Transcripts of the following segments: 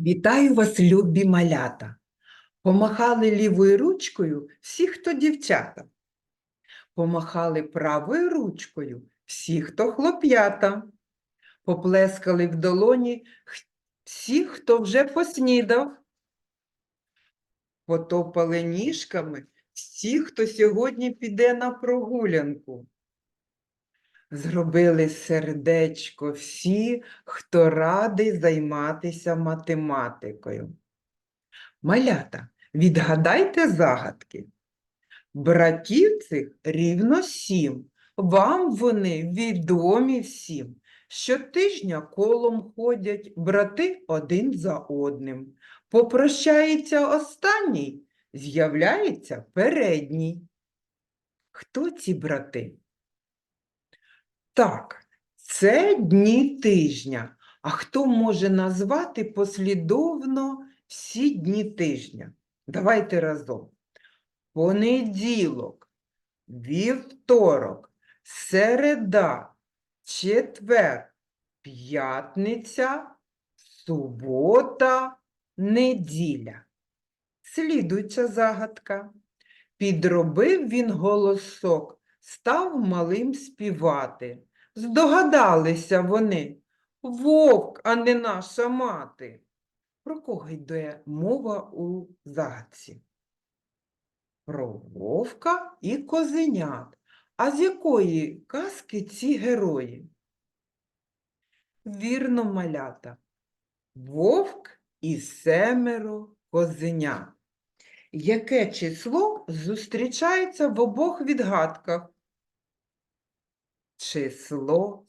Вітаю вас, любі малята! Помахали лівою ручкою всі, хто дівчата. Помахали правою ручкою всі, хто хлоп'ята. Поплескали в долоні всі, хто вже поснідав. Потопали ніжками всі, хто сьогодні піде на прогулянку. Зробили сердечко всі, хто радий займатися математикою. Малята, відгадайте загадки. Братів цих рівно сім. Вам вони відомі всім. Щотижня колом ходять брати один за одним. Попрощається останній, з'являється передній. Хто ці брати? Так, це дні тижня. А хто може назвати послідовно всі дні тижня? Давайте разом. Понеділок, вівторок, середа, четвер, п'ятниця, субота, неділя. Слідуюча загадка. Підробив він голосок, став малим співати. Здогадалися вони. Вовк, а не наша мати. Про кого йде мова у загадці? Про вовка і козенят. А з якої казки ці герої? Вірно, малята. Вовк і семеро козенят. Яке число зустрічається в обох відгадках? Число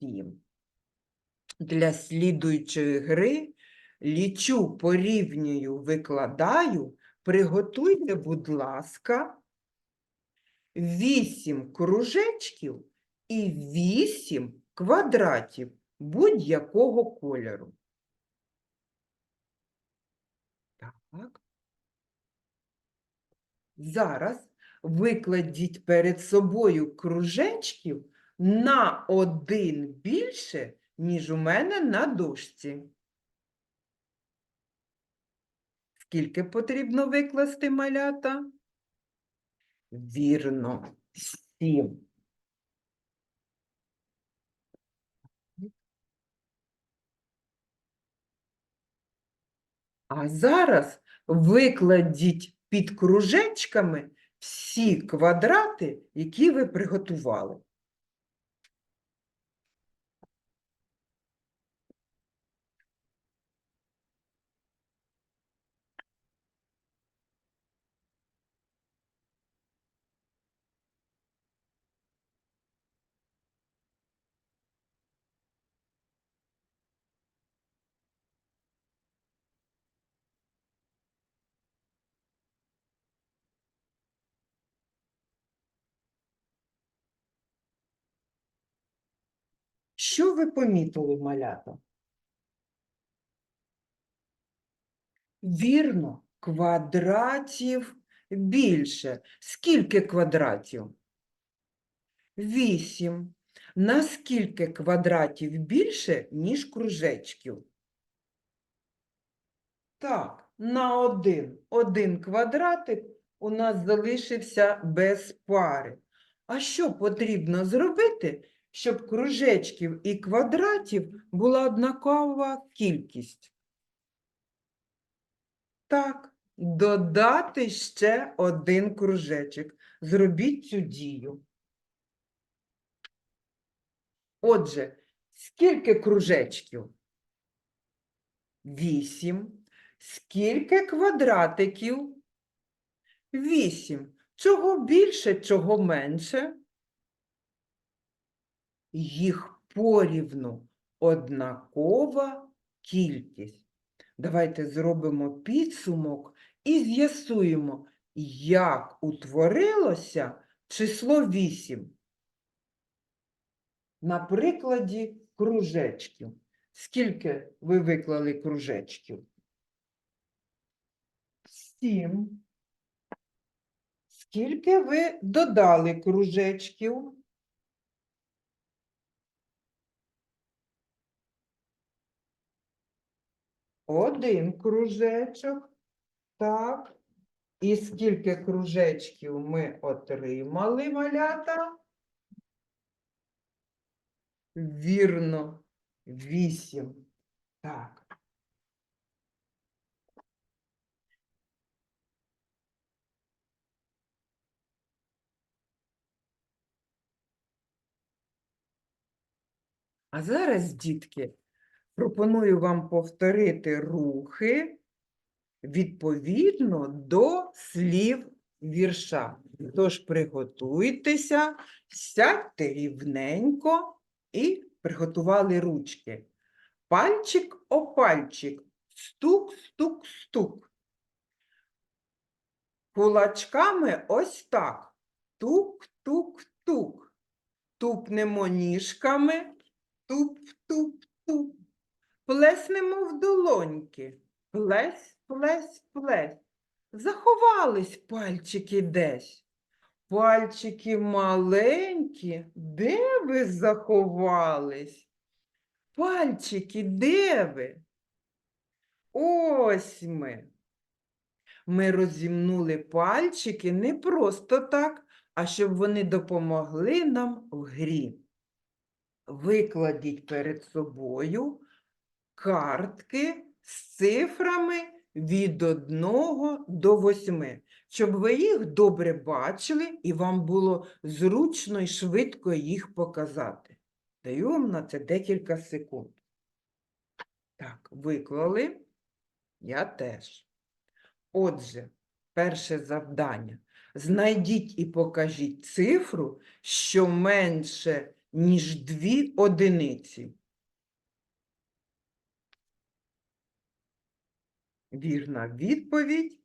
7. Для слідуючої гри лічу, порівнюю, викладаю. Приготуйте, будь ласка, 8 кружечків і 8 квадратів будь-якого кольору. Так. Зараз викладіть перед собою кружечків на один більше, ніж у мене на дошці. Скільки потрібно викласти малята? Вірно, сім. А зараз викладіть під кружечками всі квадрати, які ви приготували. Що ви помітили, малята? Вірно, квадратів більше. Скільки квадратів? Вісім. На скільки квадратів більше, ніж кружечків? Так, на один. Один квадратик у нас залишився без пари. А що потрібно зробити, щоб кружечків і квадратів була однакова кількість? Так, додати ще один кружечок. Зробіть цю дію. Отже, скільки кружечків? Вісім. Скільки квадратиків? Вісім. Чого більше, чого менше? Їх порівну однакова кількість. Давайте зробимо підсумок і з'ясуємо, як утворилося число 8. На прикладі кружечків. Скільки ви виклали кружечків? Сім. Скільки ви додали кружечків? Один кружечок. Так. І скільки кружечків ми отримали, малята? Вірно, вісім. Так. А зараз, дітки, пропоную вам повторити рухи відповідно до слів вірша. Тож приготуйтеся, сядьте рівненько і приготували ручки. Пальчик о пальчик, стук, стук, стук. Кулачками ось так. Тук, тук, тук. Тупнемо ніжками. Туп, туп, туп. Плеснемо в долоньки. Плесь, плесь, плесь. Заховались пальчики десь. Пальчики маленькі, де ви заховались? Пальчики, де ви? Ось ми. Ми розімнули пальчики не просто так, а щоб вони допомогли нам в грі. Викладіть перед собою картки з цифрами від 1 до 8, щоб ви їх добре бачили і вам було зручно і швидко їх показати. Даю вам на це декілька секунд. Так, виклали. Я теж. Отже, перше завдання. Знайдіть і покажіть цифру, що менше, ніж дві одиниці. Вірна відповідь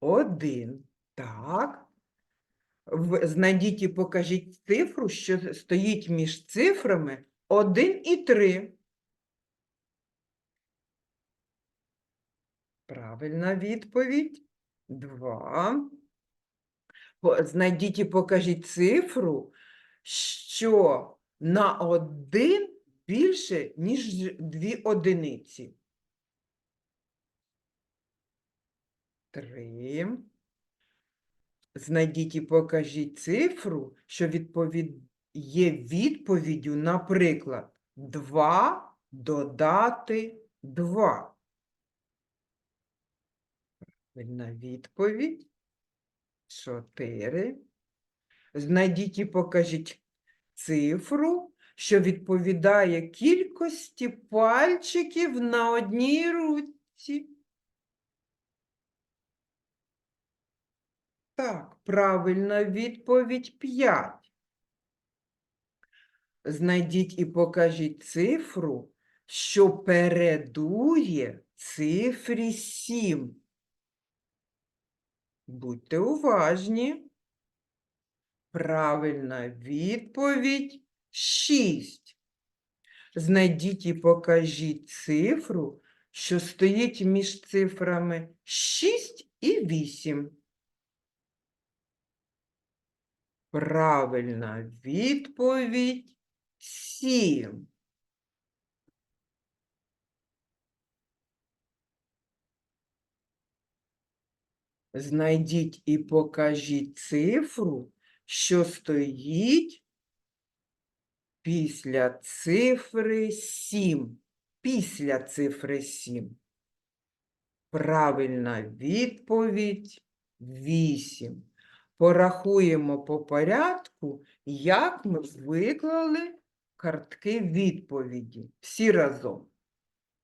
один. Так. Знайдіть і покажіть цифру, що стоїть між цифрами 1 і 3. Правильна відповідь. 2. Знайдіть і покажіть цифру, що на 1 більше, ніж 2 одиниці. 3. Знайдіть і покажіть цифру, що відповід... є відповіддю, наприклад, 2 додати 2. Правильна відповідь. 4. Знайдіть і покажіть цифру, що відповідає кількості пальчиків на одній руці. Так, правильна відповідь 5. Знайдіть і покажіть цифру, що передує цифрі 7. Будьте уважні. Правильна відповідь 6. Знайдіть і покажіть цифру, що стоїть між цифрами 6 і 8. Правильна відповідь 7. Знайдіть і покажіть цифру, що стоїть після цифри 7. Після цифри 7. Правильна відповідь 8. Порахуємо по порядку, як ми виклали картки відповіді. Всі разом.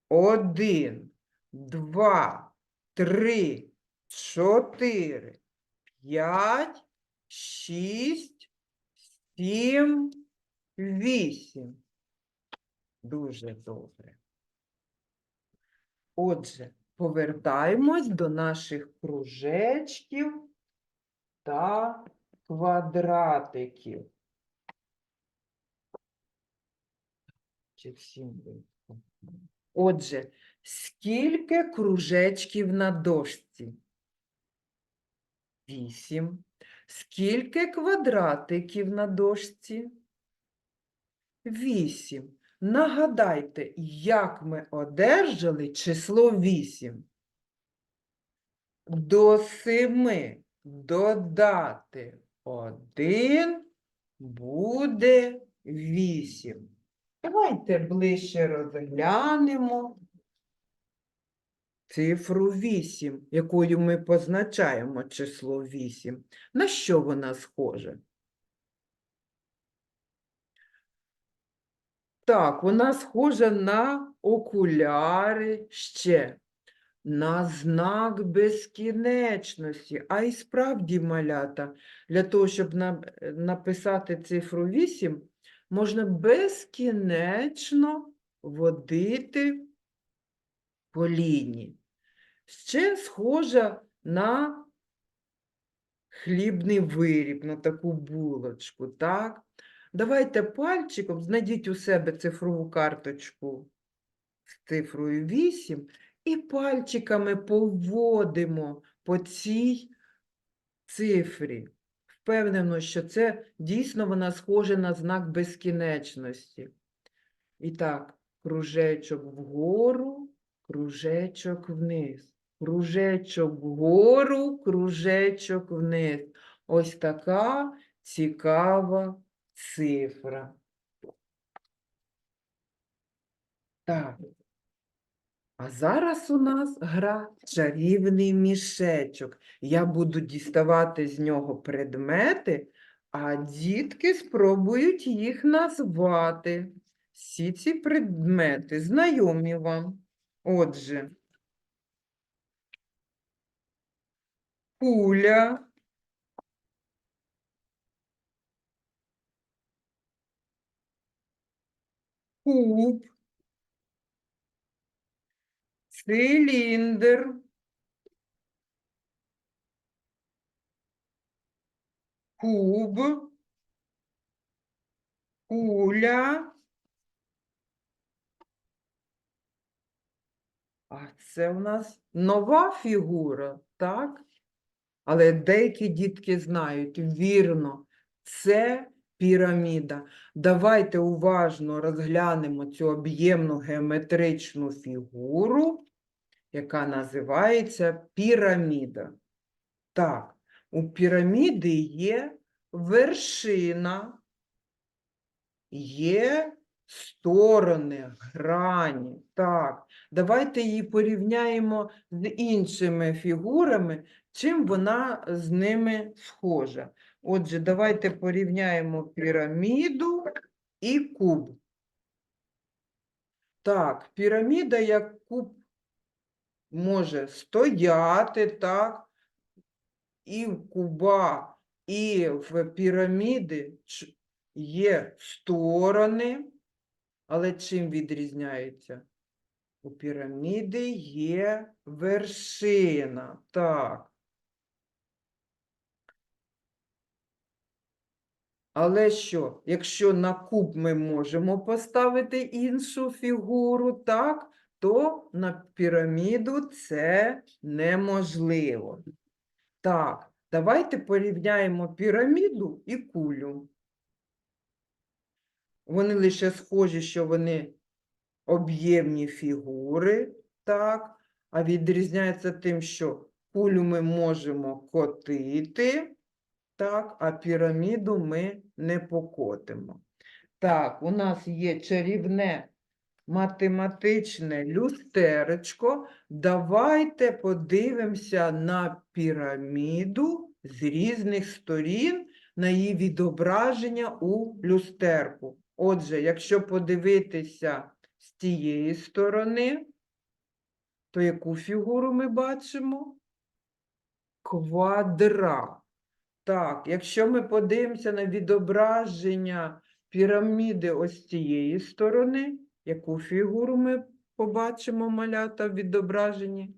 Один, два, три, чотири, п'ять, шість, сім, вісім. Дуже добре. Отже, повертаємось до наших кружечків та квадратиків. Отже, скільки кружечків на дошці? Вісім. Скільки квадратиків на дошці? Вісім. Нагадайте, як ми одержали число 8. До 7 додати 1 буде 8. Давайте ближче розглянемо цифру 8, якою ми позначаємо число 8. На що вона схожа? Так, вона схожа на окуляри ще, на знак безкінечності. А і справді, малята, для того, щоб на- написати цифру 8, можна безкінечно водити по лінії. Ще схожа на хлібний виріб, на таку булочку, так? Давайте пальчиком знайдіть у себе цифрову карточку з цифрою 8 і пальчиками поводимо по цій цифрі. Впевнено, що це дійсно вона схожа на знак безкінечності. І так, кружечок вгору, кружечок вниз. Кружечок вгору, кружечок вниз. Ось така цікава цифра. Так. А зараз у нас гра чарівний мішечок. Я буду діставати з нього предмети, а дітки спробують їх назвати. Всі ці предмети знайомі вам. Отже, куля, куб, циліндр, куб, куля. А це у нас нова фігура, так? Але деякі дітки знають, вірно, це піраміда. Давайте уважно розглянемо цю об'ємну геометричну фігуру, яка називається піраміда. Так, у піраміди є вершина, є сторони, грані. Так, давайте її порівняємо з іншими фігурами, чим вона з ними схожа. Отже, давайте порівняємо піраміду і куб. Так, піраміда як куб може стояти, так, і в куба, і в піраміди є сторони, але чим відрізняється? У піраміди є вершина, так. Але що, якщо на куб ми можемо поставити іншу фігуру, так, то на піраміду це неможливо. Так, давайте порівняємо піраміду і кулю. Вони лише схожі, що вони об'ємні фігури, так, а відрізняється тим, що кулю ми можемо котити, так, а піраміду ми не покотимо. Так, у нас є чарівне математичне люстеречко. Давайте подивимося на піраміду з різних сторін на її відображення у люстерку. Отже, якщо подивитися з тієї сторони, то яку фігуру ми бачимо? Квадрат. Так, якщо ми подивимося на відображення піраміди ось з цієї сторони, яку фігуру ми побачимо малята в відображенні?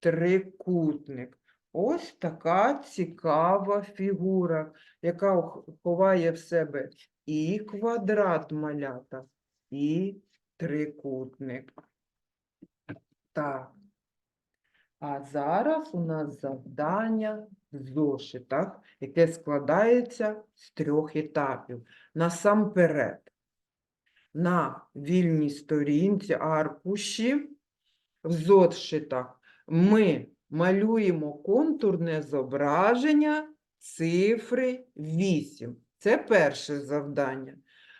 Трикутник. Ось така цікава фігура, яка ховає в себе і квадрат малята, і трикутник. Так. А зараз у нас завдання в зошитах, яке складається з трьох етапів. Насамперед, на вільній сторінці аркуші в зошитах ми малюємо контурне зображення цифри 8. Це перше завдання.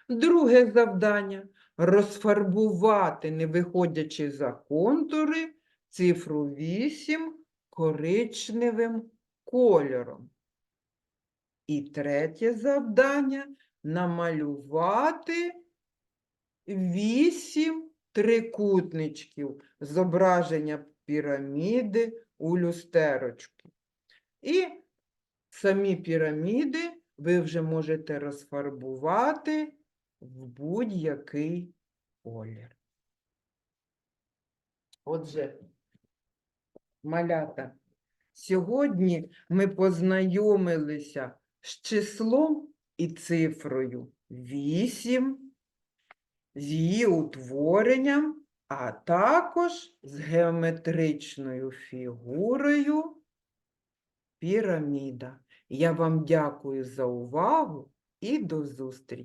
Друге завдання розфарбувати, не виходячи за контури, цифру 8 коричневим кольором. І третє завдання намалювати вісім трикутничків зображення піраміди у люстерочку. І самі піраміди ви вже можете розфарбувати в будь-який колір. Отже, малята, сьогодні ми познайомилися з числом і цифрою 8, з її утворенням, а також з геометричною фігурою піраміда. Я вам дякую за увагу і до зустрічі!